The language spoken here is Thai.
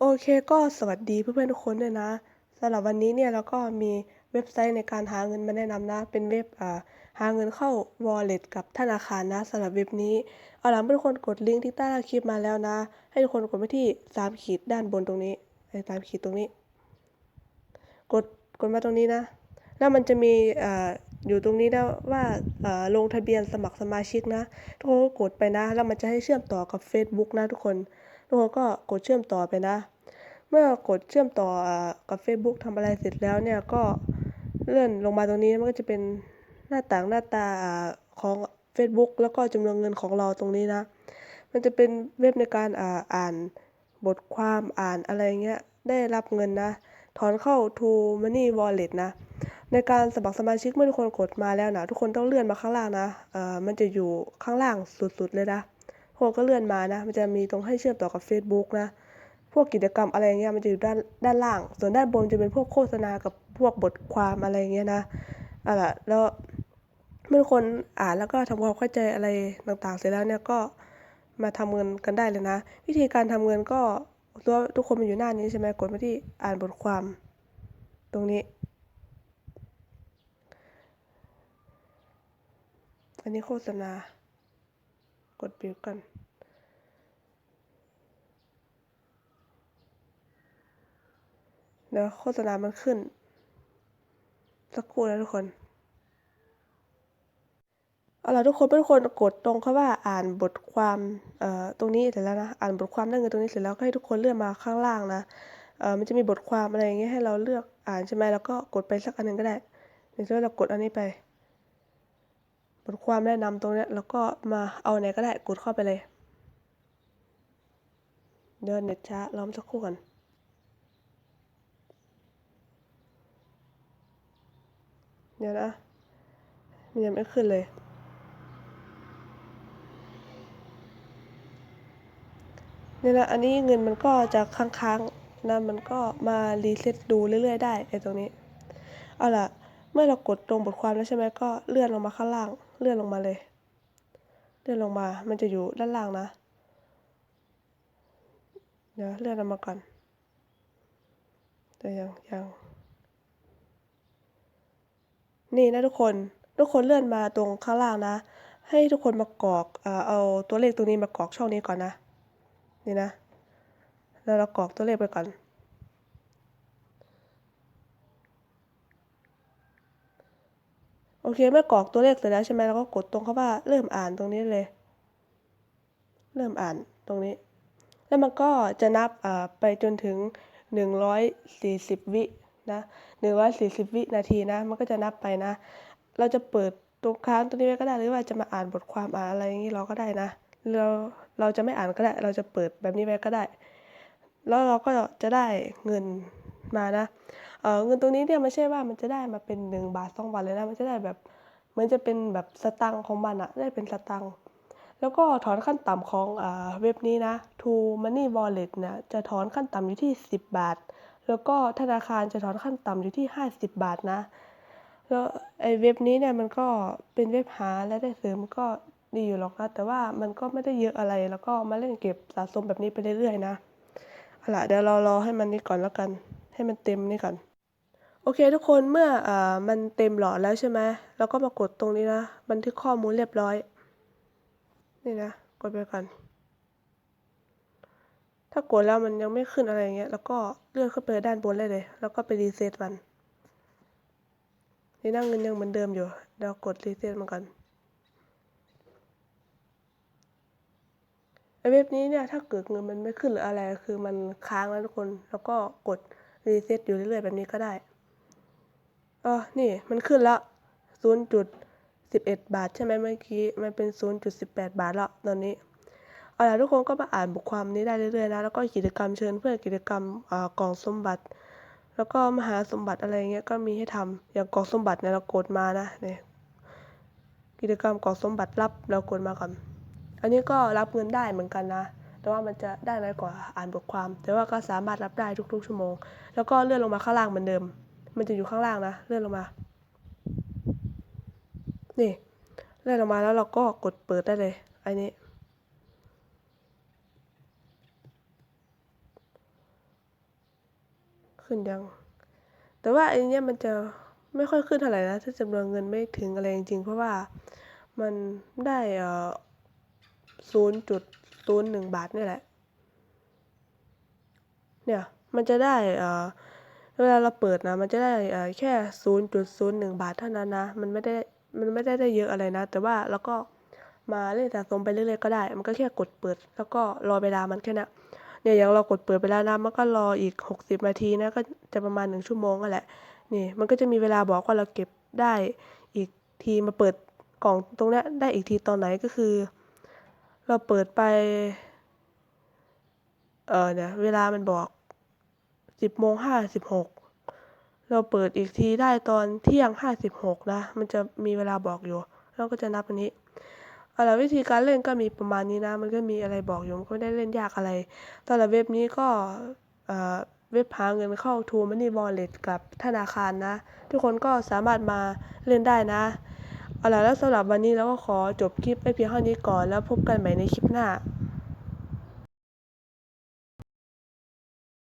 โอเคก็สวัสดีเพื่อนๆทุกคนด้วยนะสำหรับวันนี้เนี่ยเราก็มีเว็บไซต์ในการหาเงินมาแนะนำนะ เป็นเว็บอ่าหาเงินเข้า Wallet กับธนาคารนะสำหรับเว็บนี้ เอาล่ะเพื่อนทุกคนกดลิงก์ที่ใต้คลิปมาแล้วนะ ให้ทุกคนกดไปที่3ขีดด้านบนตรงนี้ไอ้สามขีดตรงนี้ กดกดมาตรงนี้นะ แล้วมันจะมีอ่าอยู่ตรงนี้นะว่าอ่าลงทะเบียนสมัครสมาชิกนะ ทุกคนกดไปนะ แล้วมันจะให้เชื่อมต่อกับ Facebook นะทุกคน ทุกคนก็กดเชื่อมต่อไปนะ เมื่อกดเชื่อมต่อกับ Facebook ทำอะไรเสร็จแล้วเนี่ยก็เลื่อนลงมาตรงนี้มันก็จะเป็นหน้าต่างหน้าตาของ Facebook แล้วก็จำนวนเงินของเราตรงนี้นะ มันจะเป็นเว็บในการอ่าอ่านบทความอ่านอะไรเงี้ยได้รับเงินนะถอนเข้า To Money Wallet นะ ในการสมัครสมาชิกเมื่อทุกคนกดมาแล้วนะ ทุกคนต้องเลื่อนมาข้างล่างนะเอ่อมันจะอยู่ข้างล่างสุดๆเลยนะ ทุกคนก็เลื่อนมานะ มันจะมีตรงให้เชื่อมต่อกับ Facebook นะ พวกกิจกรรมอะไรเงี้ยมันจะอยู่ด้านด้านล่าง ส่วนด้านบนจะเป็นพวกโฆษณากับพวกบทความอะไรเงี้ยนะอาล่ะแล้วเมื่อคนอ่านแล้วก็ทำความเข้าใจอะไรต่างๆ เสร็จแล้วเนี่ยก็มาทำเงินกันได้เลยนะ วิธีการทำเงินก็ตัวทุกคนมันอยู่หน้านี้ใช่ไหมกดมาที่อ่านบทความ ตรงนี้ อันนี้โฆษณา กดปิวกัน เดี๋ยวโฆษณามันขึ้น สักครู่นะทุกคน เอาล่ะทุกคนทุกคนกดตรงคำว่าอ่านบทความเอ่อตรงนี้เสร็จแล้วนะ อ่านบทความได้เงินตรงนี้เสร็จแล้วก็ให้ทุกคนเลื่อนมาข้างล่างนะเอ่อมันจะมีบทความอะไรอย่างเงี้ยให้เราเลือกอ่านใช่ไหมแล้วก็กดไปสักอันหนึ่งก็ได้อย่างเช่นเรากดอันนี้ไป บทความแนะนำตรงนี้แล้วก็มาเอาไหนก็ได้กดเข้าไปเลย เดินเน็ตช้าล้อมสักครู่ก่อนเดี๋ยวนะมันยังไม่ขึ้นเลย เนี่นะ อันนี้เงินมันก็จะค้างๆนะมันก็มารีเซ็ตดูเรื่อยๆได้ไอ้ตรงนี้ เอาล่ะ เมื่อเรากดตรงบทความแล้วใช่ไหมก็เลื่อนลงมาข้างล่าง เลื่อนลงมาเลย เลื่อนลงมา มันจะอยู่ด้านล่างนะ เดี๋ยวเลื่อนลงมาก่อนแต่ยังยัง นี่นะทุกคน ทุกคนเลื่อนมาตรงข้างล่างนะ ให้ทุกคนมากรอกเอาตัวเลขตรงนี้มากรอกช่องนี้ก่อนนะ นี่นะ แล้วเรากรอกตัวเลขไปก่อน โอเค เมื่อกรอกตัวเลขเสร็จแล้วใช่ไหมเราก็กดตรงคำว่าเริ่มอ่านตรงนี้เลย เริ่มอ่านตรงนี้ แล้วมันก็จะนับไปจนถึง 140 วินะ140 วินาทีนะ มันก็จะนับไปนะ เราจะเปิดตรงค้างตรงนี้ไว้ก็ได้หรือว่าจะมาอ่านบทความอ่านอะไรอย่างนี้เราก็ได้นะ เราเราจะไม่อ่านก็ได้ เราจะเปิดแบบนี้ไว้ก็ได้ แล้วเราก็จะได้เงินมานะ เงินตรงนี้เนี่ยไม่ใช่ว่ามันจะได้มาเป็นหนึ่งบาทสองบาทเลยนะมันจะได้แบบเหมือนจะเป็นแบบสตังค์ของมันอะได้เป็นสตังค์แล้วก็ถอนขั้นต่ำของเว็บนี้นะ To Money Wallet นี่ยจะถอนขั้นต่ำอยู่ที่ 10 บาท แล้วก็ธนาคารจะถอนขั้นต่ำอยู่ที่ 50 บาทนะ แล้วไอ้เว็บนี้เนี่ยมันก็เป็นเว็บหาและได้เสริมก็ดีอยู่หรอกนะแต่ว่ามันก็ไม่ได้เยอะอะไรแล้วก็มาเล่นเก็บสะสมแบบนี้ไปเรื่อยๆนะเอาล่ะเดี๋ยวเรารอให้มันนี่ก่อนแล้วกัน ให้มันเต็มนี่ก่อน โอเคทุกคนเมื่ออมันเต็มหลอดแล้วใช่ไหมเราก็มากดตรงนี้นะ บันทึกข้อมูลเรียบร้อย นี่นะ กดไปก่อน ถ้ากดแล้วมันยังไม่ขึ้นอะไรเงี้ย แล้วก็เลื่อนขึ้นไปด้านบนได้เลย แล้วก็ไปรีเซ็ตมัน นี่นั่งเงินยังเหมือนเดิมอยู่ เดี๋ยวกดรีเซ็ตมันก่อนไอเว็บนี้เนี่ยถ้าเกิดเงินมันไม่ขึ้นหรืออะไรคือมันค้างแล้วทุกคน แล้วก็กดรีเซ็ตอยู่เรื่อยๆแบบนี้ก็ได้ อ๋อนี่มันขึ้นแล้วศูนย์จุดสิบเอ็ดบาท ใช่ไหมเมื่อกี้ มันเป็นศูนย์จุดสิบแปดบาทแล้วตอนนี้ เอาล่ะทุกคนก็มาอ่านบทความนี้ได้เรื่อยๆนะ แล้วก็กิจกรรมเชิญเพื่อนกิจกรรมกล่องสมบัติ แล้วก็มหาสมบัติอะไรเงี้ยก็มีให้ทำอย่างกล่องสมบัติเนี่ยเรากดมานะเนี่ยกิจกรรมกล่องสมบัติรับเรากดมาก่อน อันนี้ก็รับเงินได้เหมือนกันนะแต่ว่ามันจะได้น้อยกว่าอ่านบทความ แต่ว่าก็สามารถรับได้ทุกๆ ชั่วโมง แล้วก็เลื่อนลงมาข้างล่างเหมือนเดิม มันจะอยู่ข้างล่างนะ เลื่อนลงมา นี่ เลื่อนลงมาแล้วเราก็กดเปิดได้เลย อันนี้ ขึ้นยัง แต่ว่าไอ้เนี้มันจะไม่ค่อยขึ้นเท่าไหร่นะ ถ้าจำนวนเงินไม่ถึงอะไรจริงๆ เพราะว่ามันได้เอ่อศูนย์จุดศูนย์หนึ่งบาทนี่แหละ เนี่ย มันจะได้เอ่อ เวลาเราเปิดนะมันจะได้แค่ศูนย์จุดศูนย์หนึ่งบาทเท่านั้นนะ มันไม่ได้มันไม่ได้ได้เยอะอะไรนะ แต่ว่าเราก็มาเล่นสะสมไปเรื่อยๆก็ได้ มันก็แค่กดเปิด แล้วก็รอเวลามันแค่นั้นเนี่ยอย่างเรากดเปิดไปแล้วนะมันก็รออีกหกสิบนาทีนะก็จะประมาณหนึ่งชั่วโมงนั่นแหละนี่มันก็จะมีเวลาบอกว่าเราเก็บได้อีกทีมาเปิดกล่องตรงนี้ได้อีกทีตอนไหนก็คือ เราเปิดไปเออเนี่ยเวลามันบอก สิบโมงห้าสิบหกเราเปิดอีกทีได้ตอนเที่ยงห้าสิบหกนะ มันจะมีเวลาบอกอยู่ เราก็จะนับอันนี้เอาละวิธีการเล่นก็มีประมาณนี้นะ มันก็มีอะไรบอกอยู่ มันก็ไม่ได้เล่นยากอะไรสำหรับเว็บนี้ก็เว็บหาเงินเข้า True Money Wallet กับธนาคารนะ ทุกคนก็สามารถมาเล่นได้นะเอาละแล้วสำหรับวันนี้เราก็ขอจบคลิปไปเพียงเท่านี้ก่อนแล้วพบกันใหม่ในคลิปหน้า